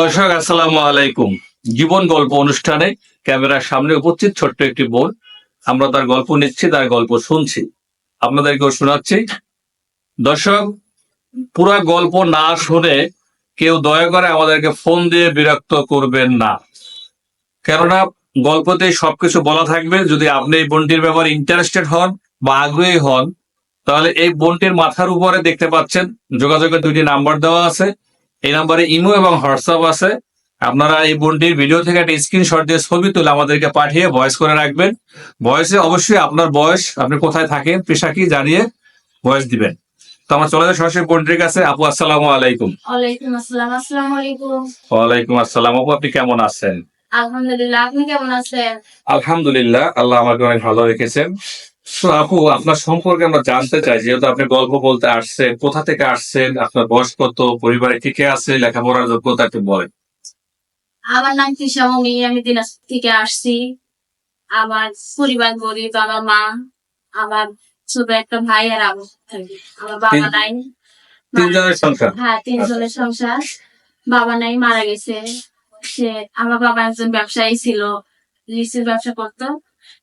দর্শক, আসসালামু আলাইকুম। জীবন গল্প অনুষ্ঠানে ক্যামেরার সামনে উপস্থিত ছোট্ট একটি বোন। আমরা তার গল্প নিচ্ছি, তার গল্প শুনছি। আপনাদেরকেও শোনাচ্ছি। দর্শক, পুরা গল্প না শুনে কেউ দয়া করে আমাদেরকে ফোন দিয়ে বিরক্ত করবেন না। কেননা গল্পতে সবকিছু বলা থাকবে। যদি আপনি এই বোনটির ব্যাপারে ইন্টারেস্টেড হন বা আগ্রহী হন, তাহলে এই বোনটির মাথার উপরে দেখতে পাচ্ছেন, যোগাযোগের দুইটি নাম্বার দেওয়া আছে। এই নাম্বারে ইমো এবং হোয়াটসঅ্যাপ আছে। আপনারা এই বোনটির ভিডিও থেকে একটা স্ক্রিনশট দিয়ে ছবি তুলে আমাদেরকে পাঠিয়ে ভয়েস করে রাখবেন। ভয়েসে অবশ্যই আপনার বয়স আপনি কোথায় থাকেন পেশা কি জানিয়ে ভয়েস দিবেন। তো আমার চলে সরাসরি বোনটির কাছে। আপু আসসালামু আলাইকুম। ওয়ালাইকুম আসসালাম। আপু আপনি কেমন আছেন? আলহামদুলিল্লাহ আপনি কেমন আছেন? আলহামদুলিল্লাহ আল্লাহ আমাকে অনেক ভালো রেখেছেন। আপু আপনার সম্পর্কে আমরা জানতে চাই যেহেতু আপনি গল্প বলতে আসছেন কোথা থেকে আসছেন আপনার বয়স কত পরিবারে কে কে আছে লেখাপড়ার যোগ্যতা একটু বলেন। আমার নাম কৃষামণি আমি দিনাজপুর থেকে আসছি। আমার পরিবার গরিব আমার মা আমার ছোট একটা ভাই আর আমি আমার বাবা নাই। তিনজনের সংসার? হ্যাঁ তিনজনের সংসার। বাবা নাই মারা গেছে। সে আমার বাবা একজন ব্যবসায়ী ছিল লিচুর ব্যবসা করতো।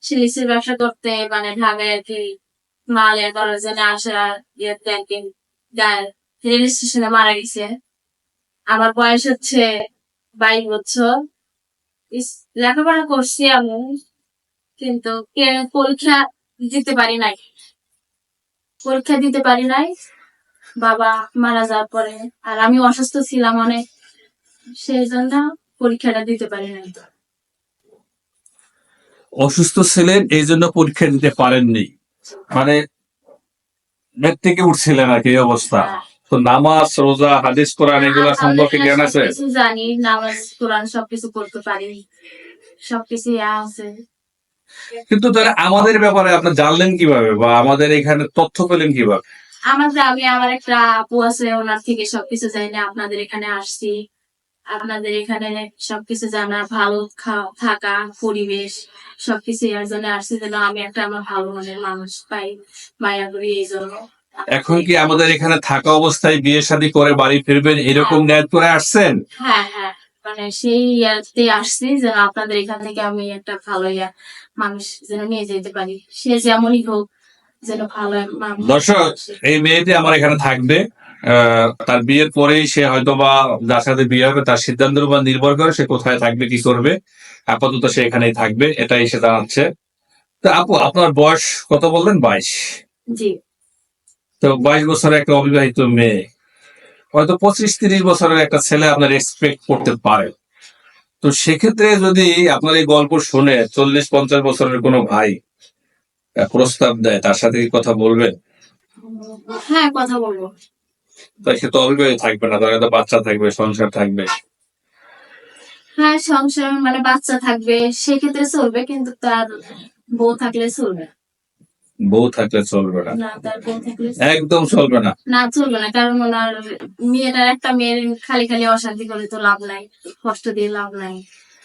সে লিচুর ব্যবসা করতে মানে ঢাকায় আর কি মালে করার জন্য আসা ইয়েতে আর কি রেল স্টেশনে মারা গেছে। আমার বয়স হচ্ছে বাইশ বছর। লেখাপড়া করছি আমি, কিন্তু পরীক্ষা দিতে পারি নাই। পরীক্ষা দিতে পারি নাই। বাবা মারা যাওয়ার পরে আর আমি অসুস্থ ছিলাম অনেক। সেই জন্য পরীক্ষাটা দিতে পারি নাই। অসুস্থ ছিলেন এই জন্য পরীক্ষা দিতে পারেননি। মানে বেড থেকে উঠছিলেন আর কি অবস্থা। তো নামাজ রোজা হাদিস কোরআন এগুলা সম্পর্কে জ্ঞান আছে? জানি নামাজ কোরআন সবকিছু করতে পারি। সবকিছু আছে। কিন্তু তাহলে আমাদের ব্যাপারে আপনি জানলেন কীভাবে বা আমাদের এখানে তথ্য পেলেন কীভাবে? আমার গ্রামে আমার একটা আপু আছে ওনার থেকে সবকিছু জানি আপনাদের এখানে আসছি। আপনাদের এখানে সবকিছু জানা ভালো খাওয়া থাকা পরিবেশ সবকিছু এর জন্য আসছি যেন আমি একটা আমার ভালো মনের মানুষ পাই মায়া করি এই জন্য। এখন কি আমাদের এখানে থাকা অবস্থায় বিয়ে শাদী করে বাড়ি ফিরবেন এরকম ন্যায় করে আসছেন? হ্যাঁ হ্যাঁ। মানে সেই ইয়াতে আসছি যেন আপনাদের এখান থেকে আমি একটা ভালো ইয়া মানুষ যেন নিয়ে যেতে পারি। সে যেমনই হোক যেন ভালো দর্শক এই মেয়েটি আমার এখানে থাকবে। তার বিয়ের পরেই সে হয়তো বা যার সাথে বিয়ে হবে তার সিদ্ধান্তের উপর নির্ভর করে সে কোথায় থাকবে কি করবে আপাতত সে এখানেই থাকবে এটাই সে জানাচ্ছে। তা আপু আপনার বয়স কত বললেন? বাইশ। তো বাইশ বছরের একটা অবিবাহিত মেয়ে। হয়তো পঁচিশ তিরিশ বছরের একটা ছেলে আপনার এক্সপেক্ট করতে পারে। তো সেক্ষেত্রে যদি আপনার এই গল্প শুনে চল্লিশ পঞ্চাশ বছরের কোনো ভাই প্রস্তাব দেয় তার সাথে কি কথা বলবেন হ্যাঁ কথা বলব। সে তো অবিবাহিত থাকবে না তার একটা বাচ্চা থাকবে সংসার থাকবে। হ্যাঁ সংসার মানে বাচ্চা থাকবে সেক্ষেত্রে চলবে কিন্তু তার বউ থাকলে চলবে বউ থাকলে চলবে না। একদম চলবে না। না চলবে না কারণ ওনার মেয়েটার একটা মেয়ের খালি খালি অশান্তি করে তো লাভ নাই কষ্ট দিয়ে লাভ নাই।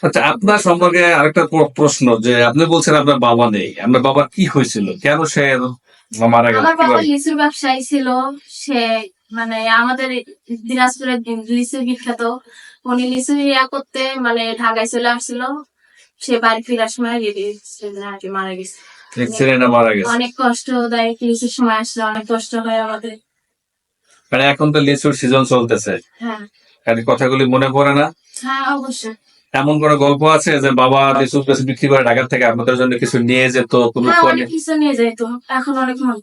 আচ্ছা আপনার সম্পর্কে আরেকটা প্র- প্রশ্ন যে আপনি বলছেন আপনার বাবা নেই আপনার বাবা কি হয়েছিল? কেন সে মারা গেল? আমার বাবা? লিচুর ব্যবসায়ী ছিল সে মানে আমাদের দিনাজপুরের লিচু বিখ্যাত। উনি লিচু ইয়া করতে মানে ঢাকায় চলে আসছিল। সে বাড়ি ফিরার সময় মারা গেছে। অনেক কষ্ট দেয় লিচুর সময় আসলে অনেক কষ্ট হয় আমাদের। মানে এখন তো লিচুর সিজন চলতেছে। হ্যাঁ। কথাগুলি মনে পড়ে না। হ্যাঁ অবশ্যই। এমন কোন গল্প আছে যে বাবা লিচু গাছ বিক্রি করে ঢাকা থেকে আপনাদের জন্য কিছু নিয়ে যেত কোনো হ্যাঁ কিছু নিয়ে যেত। এখন অনেক মন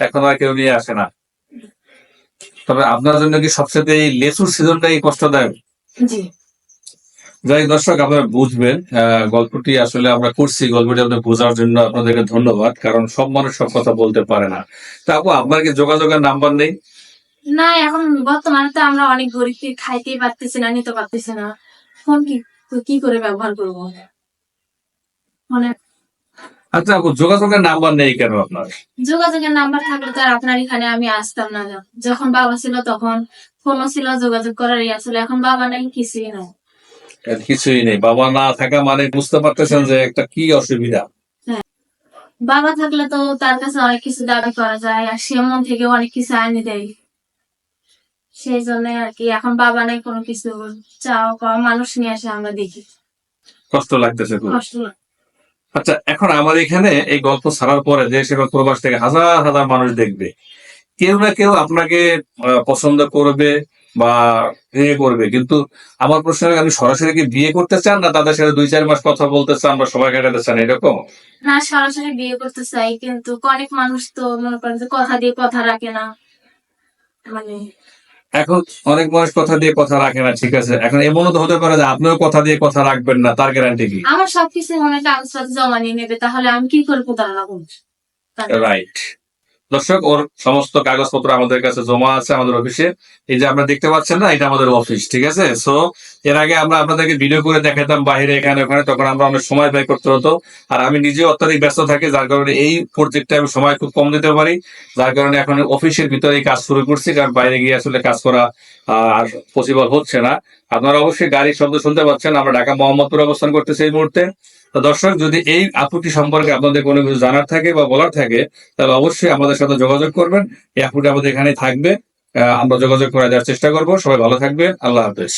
এখন আর কেউ নিয়ে আসে না। তবে আপনার জন্য কি সবচেয়ে এই লেচুর সিজনটাই কষ্টদায়ক? যাই দর্শক আপনারা বুঝবেন গল্পটি আসলে আমরা করছি গল্পটি আপনি বোঝার জন্য আপনাদেরকে ধন্যবাদ কারণ সব মানুষ সব কথা বলতে পারে না। তা আপু আপনার কি যোগাযোগের নাম্বার নেই? না এখন বর্তমানে তো আমরা অনেক গরিব খাইতেই পারতেছি না নিতে পারতেছি না। ফোন কি কি করে ব্যবহার করব? মানে আচ্ছা আপু যোগাযোগের নাম্বার নেই কেন আপনার? যোগাযোগের নাম্বার থাকলে তো আর আপনার এখানে আমি আসতাম না। যখন বাবা ছিল তখন ফোনও ছিল যোগাযোগ করার ইয়া ছিল। এখন বাবা নাই কিছুই নাই। কিছুই নেই। বাবা না থাকা মানে বুঝতে পারতেছেন যে একটা কি অসুবিধা। বাবা থাকলে তো তার কাছে অনেক কিছু দাবি করা যায় আর সে মন থেকে অনেক কিছু আইনি দেয়। সেই জন্য আর কি এখন বাবা নাই কোনো কিছু চাও পাওয়া মানুষ নিয়ে আসে আমরা দেখি। কষ্ট লাগতেছে কষ্ট লাগে। আচ্ছা এখন আমার এখানে এই গল্প ছাড়ার পরে দেশ এবং প্রবাস থেকে হাজার হাজার মানুষ দেখবে। কেউ না কেউ আপনাকে পছন্দ করবে বা বিয়ে করবে। কিন্তু আমার প্রশ্ন, আমি সরাসরি কি বিয়ে করতে চান না তাদের সাথে দুই, চার মাস কথা বলতে চান বা সময় কাটাতে চান, এরকম? না, সরাসরি বিয়ে করতে চাই, কিন্তু অনেক মানুষ তো মনে করেন যে কথা দিয়ে কথা রাখে না। মানে এখন অনেক মানুষ কথা দিয়ে কথা রাখে না ঠিক আছে? এখন এমনও তো হতে পারে যে আপনিও কথা দিয়ে কথা রাখবেন না তার গ্যারান্টি কি? আমার সবকিছু মনে কাগজপত্র জমা নিয়ে নেবে তাহলে আমি কি করব করব রাইট দর্শক, ওর সমস্ত কাগজপত্র আমাদের কাছে জমা আছে আমাদের অফিসে। এই যে আপনারা দেখতে পাচ্ছেন না, এটা আমাদের অফিস, ঠিক আছে? সো এর আগে আমরা আপনাদেরকে ভিডিও করে দেখাতাম বাইরে এখানে ওখানে, তখন আমরা অনেক সময় ব্যয় করতে হতো। আর আমি নিজে অত্যাধিক ব্যস্ত থাকি, যার কারণে এই প্রজেক্টে আমি সময় খুব কম দিতে পারি। যার কারণে এখন অফিসের ভিতরে কাজ শুরু করছি, কারণ বাইরে গিয়ে আসলে কাজ করা আর পসিবল হচ্ছে না। আপনারা অবশ্যই গাড়ির শব্দ শুনতে পাচ্ছেন, আমরা ঢাকা মোহাম্মদপুর অবস্থান করতেছি এই মুহূর্তে। তো দর্শক, যদি এই আপুটি সম্পর্কে আপনাদের কোনো কিছু জানার থাকে বা বলার থাকে, তাহলে অবশ্যই আমাদের সাথে যোগাযোগ করবেন। এই আপুটি আমাদের এখানে থাকবে। আমরা যোগাযোগ করে দেওয়ার চেষ্টা করব। সবাই ভালো থাকবে আল্লাহ হাফেজ।